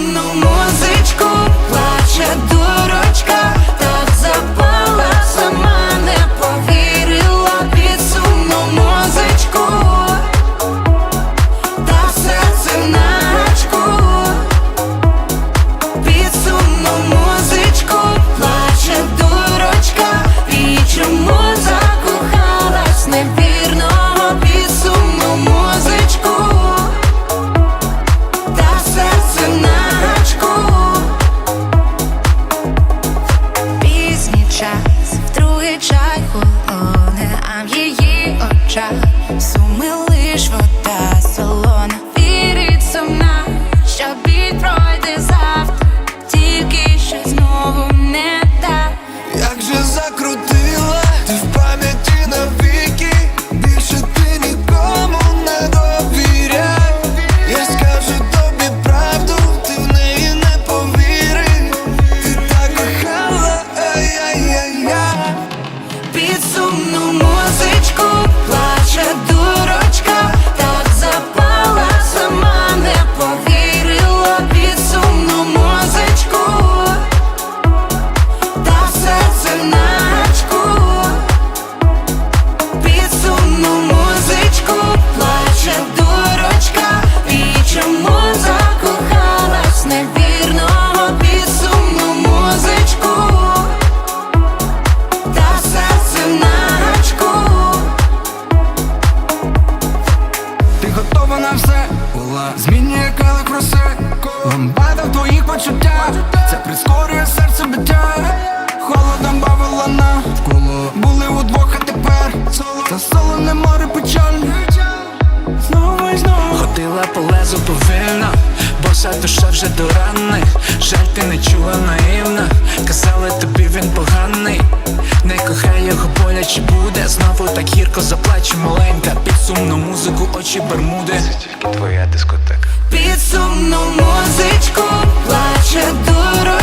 Під сумну в другий чай холоне, а в її очах сумну музичку Змінює келих роси Ламбада в твоїх почуттях Це прискорює серце биття. Холодом бавила на Були удвох, а тепер Та солоне море печаль. Знову і знову. Ходила по лезу повільно, боса душа вже до рани. Жаль, ти не чула наївно, казали тобі він поганий. Не кохай його боляче буде, так гірко за маленька, під сумну музику, очі бермуди. Це тільки твоя дискотека. Під сумну музичку плаче дуро.